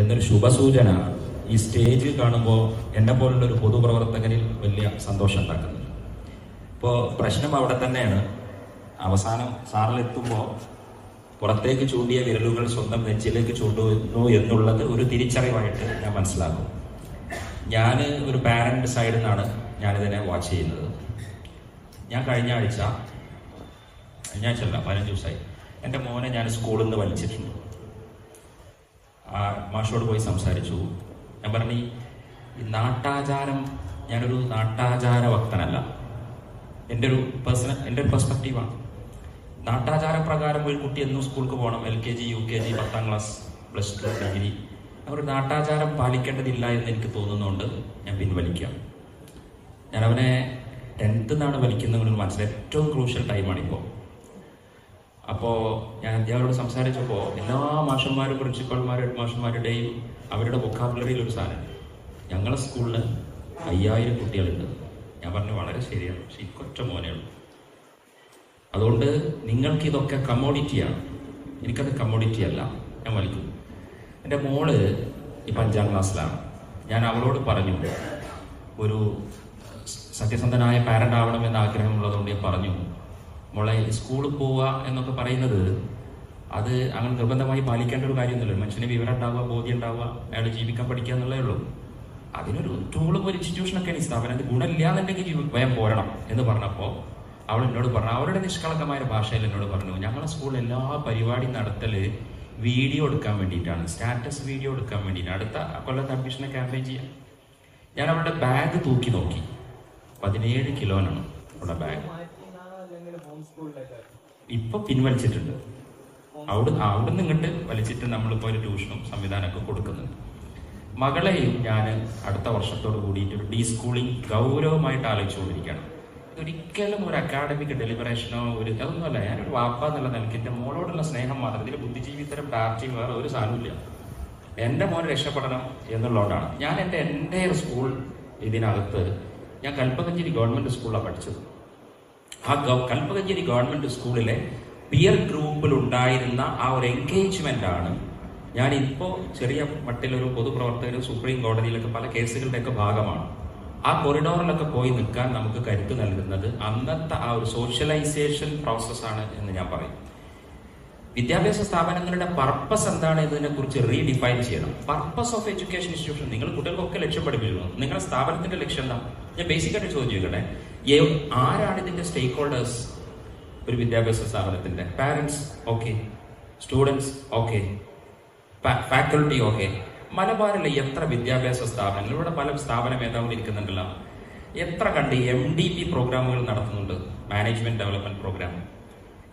എന്നൊരു ശുഭസൂചന ഈ സ്റ്റേജിൽ കാണുമ്പോൾ എന്നെ പോലുള്ള ഒരു പൊതുപ്രവർത്തകനിൽ വലിയ സന്തോഷം ഉണ്ടാക്കുന്നു. ഇപ്പോൾ പ്രശ്നം അവിടെ തന്നെയാണ്. അവസാനം സാറിലെത്തുമ്പോൾ പുറത്തേക്ക് ചൂണ്ടിയ വിരലുകൾ സ്വന്തം നെഞ്ചിലേക്ക് ചൂണ്ടുന്നു എന്നുള്ളത് ഒരു തിരിച്ചറിവായിട്ട് ഞാൻ മനസ്സിലാക്കും ഞാൻ ഒരു പാരന്റ് സൈഡിൽ നിന്നാണ് ഞാനിതിനെ വാച്ച് ചെയ്യുന്നത്. ഞാൻ കഴിഞ്ഞ ആഴ്ച കഴിഞ്ഞ ആഴ്ച അല്ല പതിനഞ്ച് ദിവസമായി. എന്റെ മോനെ ഞാൻ സ്കൂളിൽ നിന്ന് വലിച്ചിട്ടുണ്ട്. ആ മാഷോട് പോയി സംസാരിച്ചു. ഞാൻ പറഞ്ഞു ഈ നാട്ടാചാരം ഞാനൊരു നാട്ടാചാര ഭക്തനല്ല എന്റെ ഒരു പേഴ്സണൽ എന്റെ ഒരു പെർസ്പെക്റ്റീവാണ് നാട്ടാചാര പ്രകാരം ഒരു കുട്ടി എന്നും സ്കൂൾക്ക് പോകണം L K G U K G പത്താം ക്ലാസ് പ്ലസ് ടു ഡിഗ്രി. അവർ നാട്ടാചാരം പാലിക്കേണ്ടതില്ല എന്ന് എനിക്ക് തോന്നുന്നതുകൊണ്ട് ഞാൻ പിൻവലിക്കാം. ഞാൻ അവനെ ടെൻത്ത് നിന്നാണ് വലിക്കുന്നത് മനസ്സിലായി ഏറ്റവും ക്രൂഷ്യൽ ടൈമാണ് ഇപ്പോൾ അപ്പോൾ ഞാൻ അധ്യാപകരോട് സംസാരിച്ചപ്പോൾ എല്ലാ മാഷന്മാരും പ്രിൻസിപ്പൽമാരും ഹെഡ് മാഷന്മാരുടെയും അവരുടെ വൊക്കാബുലറിയിൽ ഒരു സാധനം ഞങ്ങളുടെ സ്കൂളിൽ അയ്യായിരം കുട്ടികളുണ്ട്. ഞാൻ പറഞ്ഞു വളരെ ശരിയാണ്. പക്ഷെ ഈ കൊറ്റ മോനെ ഉള്ളൂ. അതുകൊണ്ട് നിങ്ങൾക്ക് ഇതൊക്കെ കമ്മോഡിറ്റിയാണ് എനിക്കത് കമ്മോഡിറ്റി അല്ല. ഞാൻ വലിക്കും. എന്റെ മോൾ ഇപ്പം അഞ്ചാം ക്ലാസ്സിലാണ്. ഞാൻ അവളോട് പറഞ്ഞു ഒരു സത്യസന്ധനായ പാരന്റ് ആവണമെന്ന് ആഗ്രഹമുള്ളതുകൊണ്ട് ഞാൻ പറഞ്ഞു. മോളെ സ്കൂളിൽ പോവുക എന്നൊക്കെ പറയുന്നത് അത് അങ്ങനെ നിർബന്ധമായി പാലിക്കേണ്ട ഒരു കാര്യമൊന്നുമില്ല. മനുഷ്യന് വിവരം ഉണ്ടാവുക ബോധ്യം ഉണ്ടാവുക അയാൾ ജീവിക്കാൻ പഠിക്കുക എന്നുള്ളേ ഉള്ളൂ. അതിനൊരു ടൂളും ഒരു ഇൻസ്റ്റിറ്റ്യൂഷനൊക്കെയാണ് ഈ സ്ഥാപനം അത് ഗുണമില്ല എന്നുണ്ടെങ്കിൽ ഭയം പോരണം എന്ന് പറഞ്ഞപ്പോൾ അവൾ എന്നോട് പറഞ്ഞു അവരുടെ നിഷ്കളങ്കമായ ഭാഷയിൽ എന്നോട് പറഞ്ഞു ഞങ്ങളുടെ സ്കൂളിൽ എല്ലാ പരിപാടി നടത്തൽ വീഡിയോ എടുക്കാൻ വേണ്ടിയിട്ടാണ്. സ്റ്റാറ്റസ് വീഡിയോ എടുക്കാൻ വേണ്ടിയിട്ടാണ്. അടുത്ത കൊല്ലത്ത് അഡ്മിഷനെ ക്യാമ്പയിൻ ചെയ്യാം. ഞാൻ അവളുടെ ബാഗ് തൂക്കി നോക്കി. പതിനേഴ് കിലോനാണ് അവളുടെ ബാഗ് ഇപ്പൊ പിൻവലിച്ചിട്ടുണ്ട്. അവിടെ അവിടുന്ന് ഇങ്ങോട്ട് വലിച്ചിട്ട് നമ്മളിപ്പോൾ ഒരു ട്യൂഷനും സംവിധാനമൊക്കെ കൊടുക്കുന്നുണ്ട്. മകളെയും ഞാൻ അടുത്ത വർഷത്തോട് കൂടിയിട്ട് ഒരു ഡീ സ്കൂളിംഗ് ഗൗരവമായിട്ട് ആലോചിച്ചുകൊണ്ടിരിക്കുകയാണ്. ഒരിക്കലും ഒരു അക്കാഡമിക് ഡെലിബറേഷനോ ഒരു അതൊന്നുമല്ല. ഞാനൊരു വാപ്പ എന്നുള്ള നിലയ്ക്ക് എന്റെ മോളോടുള്ള സ്നേഹം മാത്രം. ഇതിൽ ബുദ്ധിജീവിത്തരം പാർട്ടിയും വേറെ ഒരു സാധനമില്ല എന്റെ മോൻ രക്ഷപ്പെടണം എന്നുള്ളതുകൊണ്ടാണ് ഞാൻ എന്റെ എന്റെ സ്കൂൾ ഇതിനകത്ത് ഞാൻ കൽപ്പകഞ്ചേരി ഗവൺമെന്റ് സ്കൂളിലാണ് പഠിച്ചത്. ആ കൽപ്പകഞ്ചേരി ഗവൺമെന്റ് സ്കൂളിലെ പിയർ ഗ്രൂപ്പിൽ ഉണ്ടായിരുന്ന ആ ഒരു എൻഗേജ്മെന്റ് ആണ്. ഞാൻ ഇപ്പോൾ ചെറിയ മട്ടിലൊരു പൊതുപ്രവർത്തകർ സുപ്രീം കോടതിയിലൊക്കെ പല കേസുകളുടെയൊക്കെ ഭാഗമാണ്. ആ കൊറിഡോറിലൊക്കെ പോയി നിൽക്കാൻ നമുക്ക് കരുത്ത് നൽകുന്നത് അന്നത്തെ ആ ഒരു സോഷ്യലൈസേഷൻ പ്രോസസ്സാണ് എന്ന് ഞാൻ പറയും. വിദ്യാഭ്യാസ സ്ഥാപനങ്ങളുടെ പർപ്പസ് എന്താണ് എന്നതിനെ കുറിച്ച് റീഡിഫൈൻ ചെയ്യണം. പർപ്പസ് ഓഫ് എഡ്യൂക്കേഷൻ ഇൻസ്റ്റിറ്റ്യൂഷൻ നിങ്ങൾ കുട്ടികൾക്കൊക്കെ ലക്ഷ്യം പഠിപ്പിക്കുന്നു. നിങ്ങളുടെ സ്ഥാപനത്തിന്റെ ലക്ഷ്യം എന്താ ഞാൻ ബേസിക് ആയിട്ട് ചോദ്യം ചോദിക്കട്ടെ? ഏ- ആരാണ് ഇതിന്റെ സ്റ്റേക്ക് ഹോൾഡേഴ്സ് ഒരു വിദ്യാഭ്യാസ സ്ഥാപനത്തിന്റെ. Parents okay students okay faculty okay മലബാറിലെ എത്ര വിദ്യാഭ്യാസ സ്ഥാപനങ്ങൾ? ഇവിടെ പല സ്ഥാപന മേധാവികൾ ഇരിക്കുന്നുണ്ടല്ലോ. എത്ര കണ്ട് എം ഡി പി പ്രോഗ്രാമുകൾ നടത്തുന്നുണ്ട്? മാനേജ്മെന്റ് ഡെവലപ്മെന്റ് പ്രോഗ്രാം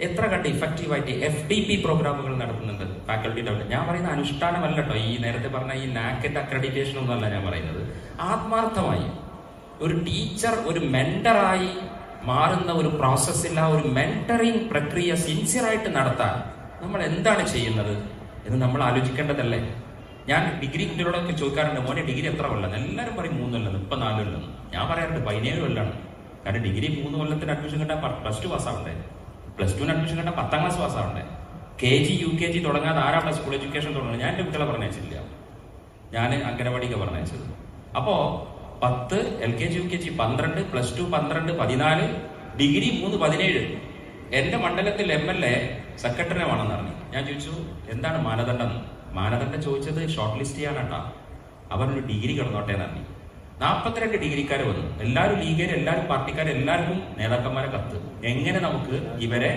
എത്ര കണ്ട് ഇഫക്റ്റീവായിട്ട് എഫ് ഡി പി പ്രോഗ്രാമുകൾ നടത്തുന്നുണ്ട്? ഫാക്കൽറ്റി ഡെവലപ്മെന്റ് ഞാൻ പറയുന്ന അനുഷ്ഠാനമല്ല ഈ നേരത്തെ പറഞ്ഞ ഈ നാക്കിന്റെ അക്രഡിറ്റേഷൻ ഒന്നല്ല ഞാൻ പറയുന്നത്. ആത്മാർത്ഥമായി ഒരു ടീച്ചർ ഒരു മെന്ററായി മാറുന്ന ഒരു പ്രോസസ്സിൽ ആ ഒരു മെന്ററിങ് പ്രക്രിയ സിൻസിയറായിട്ട് നടത്താൻ നമ്മൾ എന്താണ് ചെയ്യുന്നത് എന്ന് നമ്മൾ ആലോചിക്കേണ്ടതല്ലേ? ഞാൻ ഡിഗ്രി കുട്ടികളോടൊക്കെ ചോദിക്കാറുണ്ട് മോനെ ഡിഗ്രി എത്ര കൊല്ലം? എല്ലാവരും പറയും മൂന്ന് കൊല്ലം ഇപ്പം നാല് കൊല്ലം. ഞാൻ പറയാറുണ്ട് പതിനേഴ് കൊല്ലമാണ് കാരണം ഡിഗ്രി മൂന്ന് കൊല്ലത്തിന് അഡ്മിഷൻ കിട്ടാൻ പ്ലസ് ടു പാസ്സാവണ്ടേ? പ്ലസ് ടുവിന് അഡ്മിഷൻ കിട്ടാൻ പത്താം class പാസ്സാവണ്ടേ? K G U K G തുടങ്ങാതെ ആരാണ് സ്കൂൾ എഡ്യൂക്കേഷൻ തുടങ്ങുന്നത്? ഞാൻ എന്റെ കുട്ടികളെ പറഞ്ഞയച്ചില്ല ഞാൻ അംഗനവാടിക്ക് പറഞ്ഞയച്ചത്. അപ്പോ പത്ത് L K G U K G പന്ത്രണ്ട് പ്ലസ് ടു പന്ത്രണ്ട് പതിനാല് ഡിഗ്രി മൂന്ന് പതിനേഴ്. എന്റെ മണ്ഡലത്തിൽ എം എൽ എ സെക്രട്ടറി ആണെന്ന് പറഞ്ഞു ഞാൻ ചോദിച്ചു എന്താണ് മാനദണ്ഡം? മാനദണ്ഡം ചോദിച്ചത് ഷോർട്ട് ലിസ്റ്റ് ചെയ്യാനാട്ടാ. അവരൊരു ഡിഗ്രി കിടന്നോട്ടെ എന്ന് പറഞ്ഞു നാൽപ്പത്തിരണ്ട് ഡിഗ്രിക്കാർ വന്നു. എല്ലാവരും ലീഗര് എല്ലാവരും പാർട്ടിക്കാർ എല്ലാവർക്കും നേതാക്കന്മാരെ കത്ത്. എങ്ങനെ നമുക്ക് ഇവരെ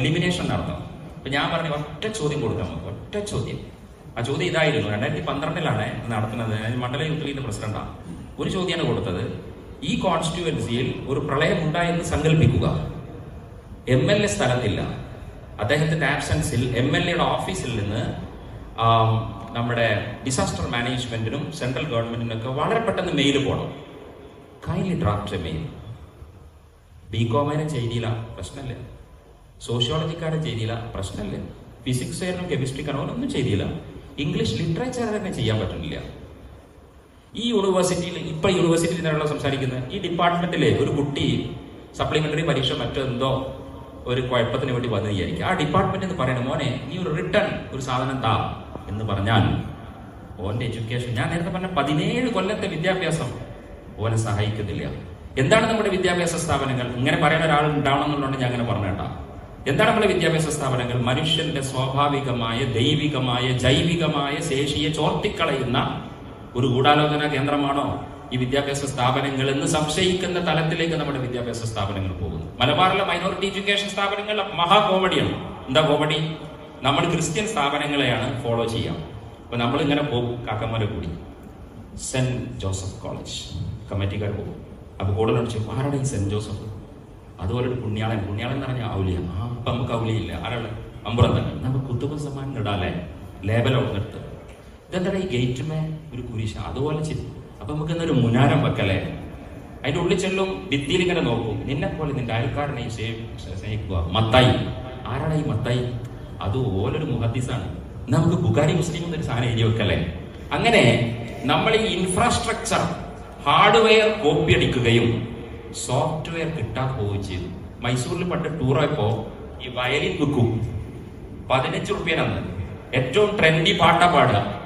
എലിമിനേഷൻ നടത്താം അപ്പൊ ഞാൻ പറഞ്ഞു ഒറ്റ ചോദ്യം കൊടുക്കാം നമുക്ക് ഒറ്റ ചോദ്യം. ആ ചോദ്യം ഇതായിരുന്നു. രണ്ടായിരത്തി പന്ത്രണ്ടിലാണ് നടത്തുന്നത്. മണ്ഡല യൂത്ത് ലീഗിന്റെ പ്രസിഡന്റാണ്. ഒരു ചോദ്യമാണ് കൊടുത്തത്. ഈ കോൺസ്റ്റിറ്റ്യുവൻസിയിൽ ഒരു പ്രളയം ഉണ്ടായെന്ന് സങ്കല്പിക്കുക. എം എൽ എ സ്ഥലത്തില്ല. അദ്ദേഹത്തിന്റെ ആബ്സെൻസിൽ എം എൽ എയുടെ ഓഫീസിൽ നിന്ന് നമ്മുടെ ഡിസാസ്റ്റർ മാനേജ്മെന്റിനും സെൻട്രൽ ഗവൺമെന്റിനും ഒക്കെ വളരെ പെട്ടെന്ന് മെയിൽ പോകണം കൈലി ഡ്രാഫ്റ്റ് മെയിൽ ബി കോമേനെ ചെയ്തില്ല പ്രശ്നമില്ല? സോഷ്യോളജിക്കാരെ ചെയ്തില്ല പ്രശ്നമില്ല? ഫിസിക്സുകാരനും കെമിസ്ട്രിക്കാരനും ഒന്നും ചെയ്തില്ല. ഇംഗ്ലീഷ് ലിറ്ററേച്ചർ തന്നെ ചെയ്യാൻ പറ്റുന്നില്ല. ഈ യൂണിവേഴ്സിറ്റിയിൽ ഇപ്പൊ യൂണിവേഴ്സിറ്റിയിൽ നിന്നുള്ള സംസാരിക്കുന്നത്. ഈ ഡിപ്പാർട്ട്മെന്റിലെ ഒരു കുട്ടി സപ്ലിമെന്ററി പരീക്ഷ മറ്റെന്തോ ഒരു കുഴപ്പത്തിന് വേണ്ടി വന്നു വിചാരിക്കുക. ആ ഡിപ്പാർട്ട്മെന്റ് എന്ന് പറയണ മോനെ നീ ഒരു റിട്ടേൺ ഒരു സാധനം താ എന്ന് പറഞ്ഞാൽ ഓന്റെ എഡ്യൂക്കേഷൻ ഞാൻ നേരത്തെ പറഞ്ഞ പതിനേഴ് കൊല്ലത്തെ വിദ്യാഭ്യാസം ഓനെ സഹായിക്കുന്നില്ല. എന്താണ് നമ്മുടെ വിദ്യാഭ്യാസ സ്ഥാപനങ്ങൾ? ഇങ്ങനെ പറയുന്ന ഒരാൾ ഉണ്ടാവണം എന്നുള്ളത് ഞാൻ അങ്ങനെ പറഞ്ഞേട്ടാ എന്താണ് നമ്മുടെ വിദ്യാഭ്യാസ സ്ഥാപനങ്ങൾ? മനുഷ്യന്റെ സ്വാഭാവികമായ ദൈവികമായ ജൈവികമായ ശേഷിയെ ചോർത്തിക്കളയുന്ന ഒരു ഗൂഢാലോചന കേന്ദ്രമാണോ ഈ വിദ്യാഭ്യാസ സ്ഥാപനങ്ങൾ എന്ന് സംശയിക്കുന്ന തലത്തിലേക്ക് നമ്മുടെ വിദ്യാഭ്യാസ സ്ഥാപനങ്ങൾ പോകുന്നു. മലബാറിലെ മൈനോറിറ്റി എഡ്യൂക്കേഷൻ സ്ഥാപനങ്ങൾ മഹാ കോമഡിയാണ്. എന്താ കോമഡി? നമ്മൾ ക്രിസ്ത്യൻ സ്ഥാപനങ്ങളെയാണ് ഫോളോ ചെയ്യാം. അപ്പൊ നമ്മൾ ഇങ്ങനെ പോകും കാക്കന്മാരെ കൂടി. Saint Joseph college. കമ്മിറ്റിക്കാർ പോകും. അപ്പൊ കൂടുതൽ ചോദിച്ചു ഈ സെന്റ് ജോസഫ്? അതുപോലെ ഒരു പുണ്യാളൻ. പുണ്യാളൻ എന്ന് പറഞ്ഞാൽ ഔലിയ. ആ അപ്പൊ നമുക്ക് ഔലിയില്ല ആരാണ് അമ്പുറം തന്നെ. നമുക്ക് കുത്തുബ സമ്മാനം ഇടാല്ലേ? നിർത്തും നിർത്ത് ഇതെന്താ ഈ ഒരു കുരിശ. അതുപോലെ ചിരി. അപ്പൊ നമുക്ക് ഇന്നൊരു മുനാരം വെക്കലേ? അതിന്റെ ഉള്ളിൽ ചെല്ലും ഭിത്തിയിൽ ഇങ്ങനെ നോക്കും. നിന്നെ പോലെ നിന്റെ അയൽക്കാരനെ സേവ്- സ്നേഹിക്കുക. മത്തായി. ആരാണ് ഈ മത്തായി? അത് ഓലൊരു മുഹദ്ദീസാണ് നമുക്ക് ബുഖാരി മുസ്ലിം എന്നൊരു സാധനം എഴുതി വെക്കല്ലേ അങ്ങനെ നമ്മൾ ഈ ഇൻഫ്രാസ്ട്രക്ചർ ഹാർഡ്വെയർ കോപ്പി അടിക്കുകയും സോഫ്റ്റ്വെയർ കിട്ടാതെ പോവുകയും ചെയ്തു. മൈസൂരിൽ പണ്ട് ടൂർ പോയപ്പോ ഈ വയലിൻ വിൽക്കും. പതിനഞ്ച് റുപ്യനാണ് ഏറ്റവും ട്രെൻഡി പാട്ടാ പാടുക.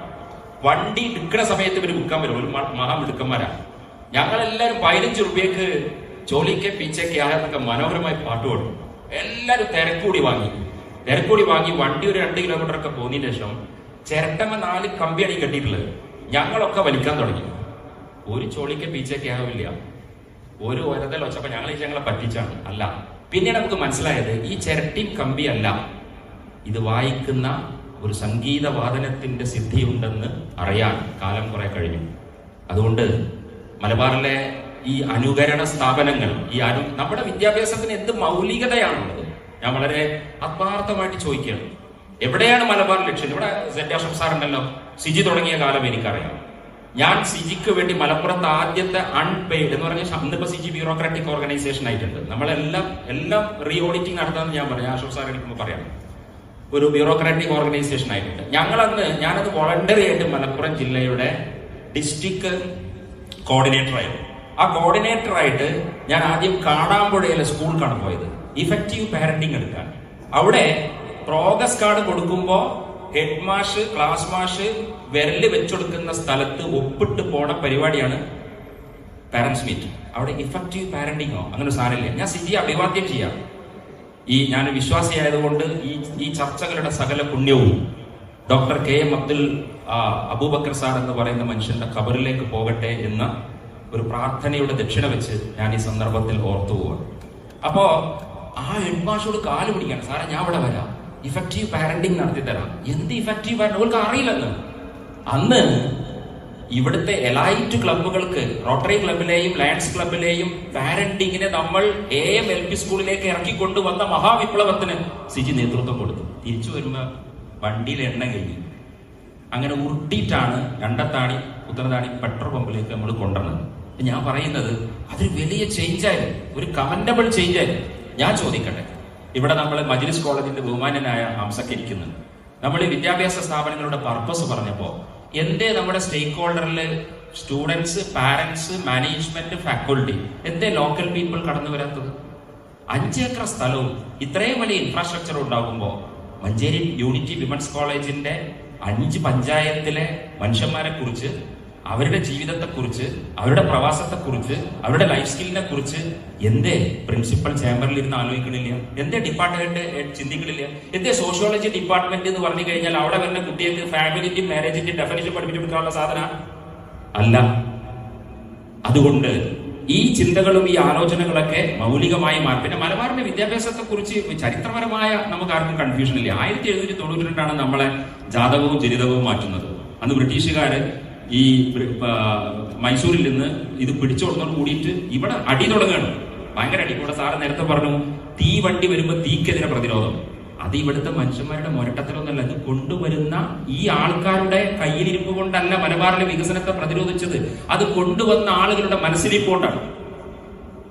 വണ്ടി എടുക്കുന്ന സമയത്ത് ഇവർ വിൽക്കാൻ വരും. ഒരു മഹാ മിടുക്കന്മാരാണ് ഞങ്ങളെല്ലാരും പതിനഞ്ച് റുപ്യക്ക് ചോലിക്കെ പീച്ചക്കെ ആയെന്നൊക്കെ മനോഹരമായി പാട്ട് പാടും. എല്ലാരും തിരക്കൂടി വാങ്ങി. തിരക്കൂടി വാങ്ങി വണ്ടി ഒരു രണ്ട് കിലോമീറ്റർ ഒക്കെ പോകുന്നതിന് ശേഷം ചിരട്ടമ്മ നാല് കമ്പിയാണ് ഈ കെട്ടിയിട്ടുള്ളത്. ഞങ്ങളൊക്കെ വലിക്കാൻ തുടങ്ങി. ഒരു ചോളിക്ക് പീച്ചയ്ക്ക് ആവില്ല. ഒരു ഒരതൽ വെച്ചപ്പോ ഞങ്ങൾ ഈ ഞങ്ങളെ പറ്റിച്ചാണ്. അല്ല പിന്നീട് നമുക്ക് മനസ്സിലായത് ഈ ചിരട്ടിയും കമ്പിയല്ല ഇത് വായിക്കുന്ന ഒരു സംഗീത വാദനത്തിന്റെ സിദ്ധിയുണ്ടെന്ന് അറിയാൻ കാലം കുറെ കഴിഞ്ഞു. അതുകൊണ്ട് മലബാറിലെ ഈ അനുകരണ സ്ഥാപനങ്ങൾ ഈ അനു നമ്മുടെ വിദ്യാഭ്യാസത്തിന് എന്ത് മൗലികതയാണുള്ളത്? ഞാൻ വളരെ ആത്മാർത്ഥമായിട്ട് ചോദിക്കുകയാണ്. എവിടെയാണ് മലബാർ ലക്ഷ്യം? ഇവിടെ സെന്റ് സാറുണ്ടല്ലോ സിജി തുടങ്ങിയ കാലം എനിക്കറിയാം. ഞാൻ സിജിക്ക് വേണ്ടി മലപ്പുറത്ത് ആദ്യത്തെ അൺപെയ്ഡ് എന്ന് പറഞ്ഞ ഇന്നിപ്പോ സിജി ബ്യൂറോക്രാറ്റിക് ഓർഗനൈസേഷൻ ആയിട്ടുണ്ട്. നമ്മളെല്ലാം എല്ലാം റീ ഓഡിറ്റിംഗ് നടത്താമെന്ന് ഞാൻ പറയാം അശോക് സാർ പറയാം. ഒരു ബ്യൂറോക്രാറ്റിക് ഓർഗനൈസേഷൻ ആയിട്ടുണ്ട്. ഞങ്ങളന്ന് ഞാനത് വോളണ്ടറി ആയിട്ട് മലപ്പുറം ജില്ലയുടെ ഡിസ്ട്രിക്ട് കോർഡിനേറ്റർ ആയിരുന്നു. ആ കോർഡിനേറ്റർ ആയിട്ട് ഞാൻ ആദ്യം കാടാമ്പുഴയിലെ കാണാൻ പോയത്. ഇഫക്റ്റീവ് പാരന്റിങ് എടുക്കാൻ അവിടെ പ്രോഗ്രസ് കാർഡ് കൊടുക്കുമ്പോൾ ഹെഡ് മാഷ് ക്ലാസ് മാഷ് വിരൽ വെച്ചെടുക്കുന്ന സ്ഥലത്ത് ഒപ്പിട്ട് പോണ പരിപാടിയാണ് പാരന്റ്സ് മീറ്റ് അവിടെ ഇഫക്റ്റീവ് പാരന്റിങ്ങോ അങ്ങനെ സാധനമില്ല ഞാൻ സിജി അഭിവാദ്യം ചെയ്യാം. ഈ ഞാൻ വിശ്വാസിയായതുകൊണ്ട് ഈ ഈ ചർച്ചകളുടെ സകല പുണ്യവും doctor K M Abdul Aboobacker sir എന്ന് പറയുന്ന മനുഷ്യന്റെ ഖബറിലേക്ക് പോകട്ടെ എന്ന ഒരു പ്രാർത്ഥനയുടെ ദക്ഷിണ വെച്ച് ഞാൻ ഈ സന്ദർഭത്തിൽ ഓർത്തു പോവാണ്. അപ്പോ ആ എൺമാഷോട് കാൽ പിടിക്കണം. സാറേ ഞാൻ ഇവിടെ വരാം. ഇഫക്റ്റീവ് പാരന്റിങ് നടത്തി തരാം എന്ത് ഇഫക്റ്റീവ് പാരന്റ് അവർക്ക് അറിയില്ലെന്ന് അന്ന് ഇവിടുത്തെ എലൈറ്റ് ക്ലബ്ബുകൾക്ക് റോട്ടറി ക്ലബിലെയും ലയൺസ് ക്ലബിലെയും പാരന്റിങ്ങിനെ നമ്മൾ എ എം എൽ പി സ്കൂളിലേക്ക് ഇറക്കി കൊണ്ടുവന്ന മഹാവിപ്ലവത്തിന് സിജി നേതൃത്വം കൊടുത്തു. തിരിച്ചു വരുമ്പോ വണ്ടിയിൽ എണ്ണ കഴിഞ്ഞു അങ്ങനെ ഉരുട്ടിയിട്ടാണ് രണ്ടത്താണി ഉത്തരത്താണി പെട്രോൾ പമ്പിലേക്ക് നമ്മൾ കൊണ്ടുവന്നത്. ഞാൻ പറയുന്നത് അതൊരു വലിയ ചേഞ്ചായിരുന്നു ഒരു കമന്റബിൾ ചേഞ്ചായിരുന്നു ഞാൻ ചോദിക്കട്ടെ ഇവിടെ നമ്മൾ മജ്ലിസ് കോളേജിന്റെ ബഹുമാനനായ ഹംസക്ക് ഇരിക്കുന്നുണ്ട്. നമ്മൾ ഈ വിദ്യാഭ്യാസ സ്ഥാപനങ്ങളുടെ പർപ്പസ് പറഞ്ഞപ്പോ എന്തേ നമ്മുടെ സ്റ്റേക്ക് ഹോൾഡറിൽ സ്റ്റുഡൻസ് പാരന്റ്സ് മാനേജ്മെന്റ് ഫാക്കൾട്ടി എന്തേ ലോക്കൽ പീപ്പിൾ കടന്നു വരാത്തത്? അഞ്ചേക്കർ സ്ഥലവും ഇത്രയും വലിയ ഇൻഫ്രാസ്ട്രക്ചർ ഉണ്ടാകുമ്പോൾ മഞ്ചേരി യൂണിറ്റി വിമൻസ് കോളേജിന്റെ അഞ്ച് പഞ്ചായത്തിലെ മനുഷ്യന്മാരെ കുറിച്ച് അവരുടെ ജീവിതത്തെ കുറിച്ച് അവരുടെ പ്രവാസത്തെ കുറിച്ച് അവരുടെ ലൈഫ് സ്കില്ലിനെ കുറിച്ച് എന്തേ പ്രിൻസിപ്പൽ ചേംബറിൽ ഇരുന്ന് ആലോചിക്കണില്ല? എന്തേ ഡിപ്പാർട്ട്മെന്റ് ചിന്തിക്കണില്ല? എന്തേ സോഷ്യോളജി ഡിപ്പാർട്ട്മെന്റ് എന്ന് പറഞ്ഞു കഴിഞ്ഞാൽ അവിടെ വരുന്ന കുട്ടികൾക്ക് ഫാമിലിന്റെയും മാരേജിന്റെയും ഡെഫിനേഷൻ പഠിപ്പിച്ചു കൊടുക്കാനുള്ള സാധന? അല്ല. അതുകൊണ്ട് ഈ ചിന്തകളും ഈ ആലോചനകളൊക്കെ മൗലികമായി മാറി പിന്നെ മലബാറിന്റെ വിദ്യാഭ്യാസത്തെ കുറിച്ച് ചരിത്രപരമായ നമുക്ക് ആർക്കും കൺഫ്യൂഷൻ ഇല്ല. ആയിരത്തി എഴുന്നൂറ്റി തൊണ്ണൂറ്റി രണ്ടാണ് നമ്മളെ ജാതകവും ജനിതകവും മാറ്റുന്നത്. അന്ന് ബ്രിട്ടീഷുകാര് ഈ മൈസൂരിൽ നിന്ന് ഇത് പിടിച്ചോടുന്നോട് കൂടിയിട്ട് ഇവിടെ അടി തുടങ്ങുകയാണ്. ഭയങ്കര അടി. ഇവിടെ സാറ് നേരത്തെ പറഞ്ഞു തീ വണ്ടി വരുമ്പോ തീക്കെതിരെ പ്രതിരോധം. അത് ഇവിടുത്തെ മനുഷ്യന്മാരുടെ മുരട്ടത്തിലൊന്നല്ല. ഇത് കൊണ്ടുവരുന്ന ഈ ആൾക്കാരുടെ കയ്യിലിരിപ്പ് കൊണ്ടല്ല മലബാറിലെ വികസനത്തെ പ്രതിരോധിച്ചത്. അത് കൊണ്ടുവന്ന ആളുകളുടെ മനസ്സിലിരിപ്പ് കൊണ്ടാണ്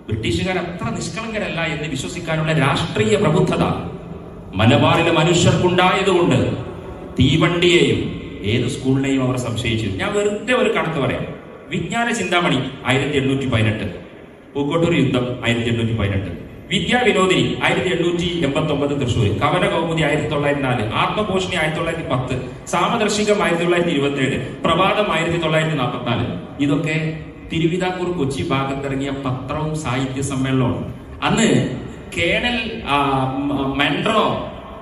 ബ്രിട്ടീഷുകാർ അത്ര നിഷ്കളങ്കരല്ല എന്ന് വിശ്വസിക്കാനുള്ള രാഷ്ട്രീയ പ്രബുദ്ധത മലബാറിലെ മനുഷ്യർക്കുണ്ടായതുകൊണ്ട് തീവണ്ടിയെയും ഏത് സ്കൂളിനെയും അവർ സംശയിച്ചു ഞാൻ വെറുതെ ഒരു കണക്ക് പറയാം. വിജ്ഞാന ചിന്താമണി ആയിരത്തി എണ്ണൂറ്റി പതിനെട്ട് പൂക്കോട്ടൂർ യുദ്ധം ആയിരത്തി എണ്ണൂറ്റി പതിനെട്ട് വിദ്യാ വിനോദിനി ആയിരത്തി എണ്ണൂറ്റി എൺപത്തി ഒമ്പത് തൃശ്ശൂർ. കവന കൗമുദി ആയിരത്തി തൊള്ളായിരത്തി നാല് ആത്മപോഷണി ആയിരത്തി തൊള്ളായിരത്തി പത്ത് സാമദർശികം ആയിരത്തി തൊള്ളായിരത്തി ഇരുപത്തി ഏഴ് പ്രഭാതം ആയിരത്തി തൊള്ളായിരത്തി നാൽപ്പത്തി നാല് ഇതൊക്കെ തിരുവിതാംകൂർ കൊച്ചി ഭാഗത്തിറങ്ങിയ പത്രവും സാഹിത്യ സമ്മേളനവും അന്ന് കേണൽ മെൻഡ്രോ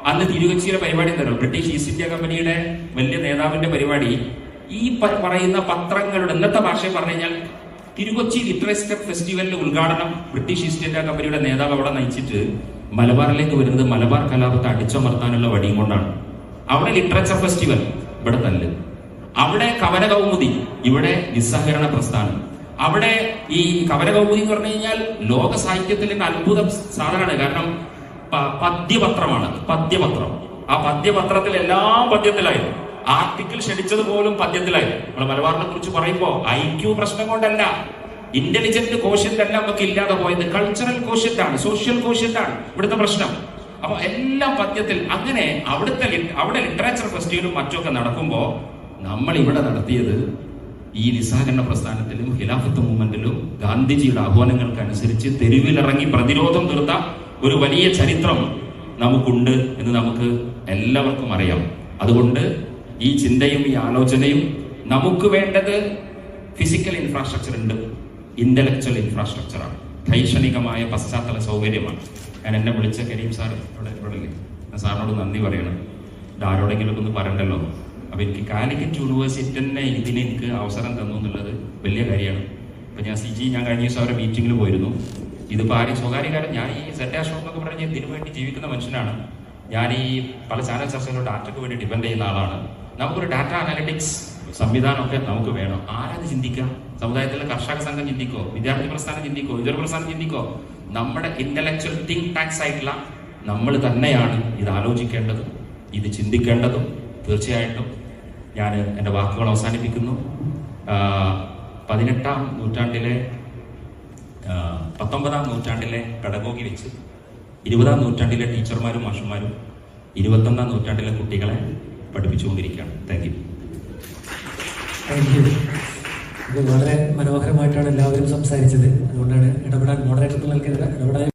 അന്ന് തിരുകൊച്ചിയിലെ പരിപാടി എന്താണ് ബ്രിട്ടീഷ് ഈസ്റ്റ് ഇന്ത്യ കമ്പനിയുടെ വലിയ നേതാവിന്റെ പരിപാടി. ഈ പറയുന്ന പത്രങ്ങളുടെ ഇന്നത്തെ ഭാഷയിൽ പറഞ്ഞു കഴിഞ്ഞാൽ തിരുകൊച്ചി ലിറ്ററേച്ചർ ഫെസ്റ്റിവലിന്റെ ഉദ്ഘാടനം ബ്രിട്ടീഷ് ഈസ്റ്റ് ഇന്ത്യ കമ്പനിയുടെ നേതാവ് അവിടെ നയിച്ചിട്ട് മലബാറിലേക്ക് വരുന്നത് മലബാർ കലാപത്തെ അടിച്ചമർത്താനുള്ള വടിയും കൊണ്ടാണ്. അവിടെ ലിറ്ററേച്ചർ ഫെസ്റ്റിവൽ ഇവിടെ തല്ല്. അവിടെ കവന കൗമുദി ഇവിടെ നിസ്സഹകരണ പ്രസ്ഥാനം. അവിടെ ഈ കവന കൗമുദി എന്ന് പറഞ്ഞു കഴിഞ്ഞാൽ ലോക സാഹിത്യത്തിൽ അത്ഭുത സാധനമാണ്. കാരണം പദ്യപത്രമാണ്. പദ്യപത്രം. ആ പദ്യപത്രത്തിൽ എല്ലാം പദ്യത്തിലായിരുന്നു. ആർട്ടിക്കിൾ ക്ഷണിച്ചത് പോലും പദ്യത്തിലായിരുന്നു. നമ്മൾ മലബാറിനെ കുറിച്ച് പറയുമ്പോൾ ഐ ക്യു പ്രശ്നം കൊണ്ടല്ല. ഇന്റലിജന്റ് കോഷ്യന്റ് അല്ല നമുക്ക് ഇല്ലാതെ പോയത്. കൾച്ചറൽ കോഷ്യന്റ് ആണ് സോഷ്യൽ കോഷ്യന്റ് ആണ് ഇവിടുത്തെ പ്രശ്നം. അപ്പൊ എല്ലാം പദ്യത്തിൽ അങ്ങനെ അവിടുത്തെ അവിടെ ലിറ്ററേച്ചർ ഫെസ്റ്റിവലും മറ്റൊക്കെ നടക്കുമ്പോൾ നമ്മൾ ഇവിടെ നടത്തിയത് ഈ നിസ്സഹകരണ പ്രസ്ഥാനത്തിലും ഖിലാഫത്ത് മൂവ്മെന്റിലും ഗാന്ധിജിയുടെ ആഹ്വാനങ്ങൾക്ക് അനുസരിച്ച് തെരുവിലിറങ്ങി പ്രതിരോധം തീർത്ത ഒരു വലിയ ചരിത്രം നമുക്കുണ്ട് എന്ന് നമുക്ക് എല്ലാവർക്കും അറിയാം. അതുകൊണ്ട് ഈ ചിന്തയും ഈ ആലോചനയും നമുക്ക് വേണ്ടത് ഫിസിക്കൽ ഇൻഫ്രാസ്ട്രക്ചർ ഉണ്ട്. ഇന്റലക്ച്വൽ ഇൻഫ്രാസ്ട്രക്ചറാണ് ശൈക്ഷണികമായ പശ്ചാത്തല സൗകര്യമാണ്. ഞാൻ എന്നെ വിളിച്ച കരീം സാർ ഇവിടെ? ഞാൻ സാറിനോട് നന്ദി പറയണം. ഇത് ആരോടെങ്കിലും ഒന്ന് പറയണ്ടല്ലോ? അപ്പൊ എനിക്ക് കാലിക്കറ്റ് യൂണിവേഴ്സിറ്റി തന്നെ ഇതിന് എനിക്ക് അവസരം തന്നു എന്നുള്ളത് വലിയ കാര്യമാണ്. അപ്പൊ ഞാൻ സി ജി ഞാൻ കഴിഞ്ഞ ദിവസം അവരുടെ മീറ്റിംഗിൽ പോയിരുന്നു. ഇതിപ്പോ ആരും സ്വകാര്യകാരൻ ഞാൻ ഈ സെറ്റാഷോ എന്നൊക്കെ പറഞ്ഞ് ഇതിനു വേണ്ടി ജീവിക്കുന്ന മനുഷ്യനാണ്. ഞാൻ ഈ പല ചാനൽ ചർച്ചകളുടെ ഡാറ്റയ്ക്ക് വേണ്ടി ഡിപെൻഡ് ചെയ്യുന്ന ആളാണ്. നമുക്കൊരു ഡാറ്റ അനാലിറ്റിക്സ് സംവിധാനമൊക്കെ നമുക്ക് വേണം. ആരാത് ചിന്തിക്കാം സമുദായത്തിലെ കർഷക സംഘം ചിന്തിക്കോ? വിദ്യാർത്ഥി പ്രസ്ഥാനം ചിന്തിക്കോ? യുവജന പ്രസ്ഥാനം ചിന്തിക്കോ? നമ്മുടെ ഇന്റലക്ച്വൽ തിങ്ക് ടാക്സ് ആയിട്ടുള്ള നമ്മൾ തന്നെയാണ് ഇത് ആലോചിക്കേണ്ടതും ഇത് ചിന്തിക്കേണ്ടതും. തീർച്ചയായിട്ടും ഞാൻ എന്റെ വാക്കുകൾ അവസാനിപ്പിക്കുന്നു. പതിനെട്ടാം നൂറ്റാണ്ടിലെ പത്തൊമ്പതാം നൂറ്റാണ്ടിലെ പെഡഗോഗി വെച്ച് ഇരുപതാം നൂറ്റാണ്ടിലെ ടീച്ചർമാരും മാഷന്മാരും ഇരുപത്തൊന്നാം നൂറ്റാണ്ടിലെ കുട്ടികളെ പഠിപ്പിച്ചുകൊണ്ടിരിക്കുകയാണ്. താങ്ക് യു വളരെ മനോഹരമായിട്ടാണ് എല്ലാവരും സംസാരിച്ചത്. അതുകൊണ്ടാണ് ഇടപെടാൻ മോഡറേറ്റർ നൽകിയത്. ഇടപെടാൻ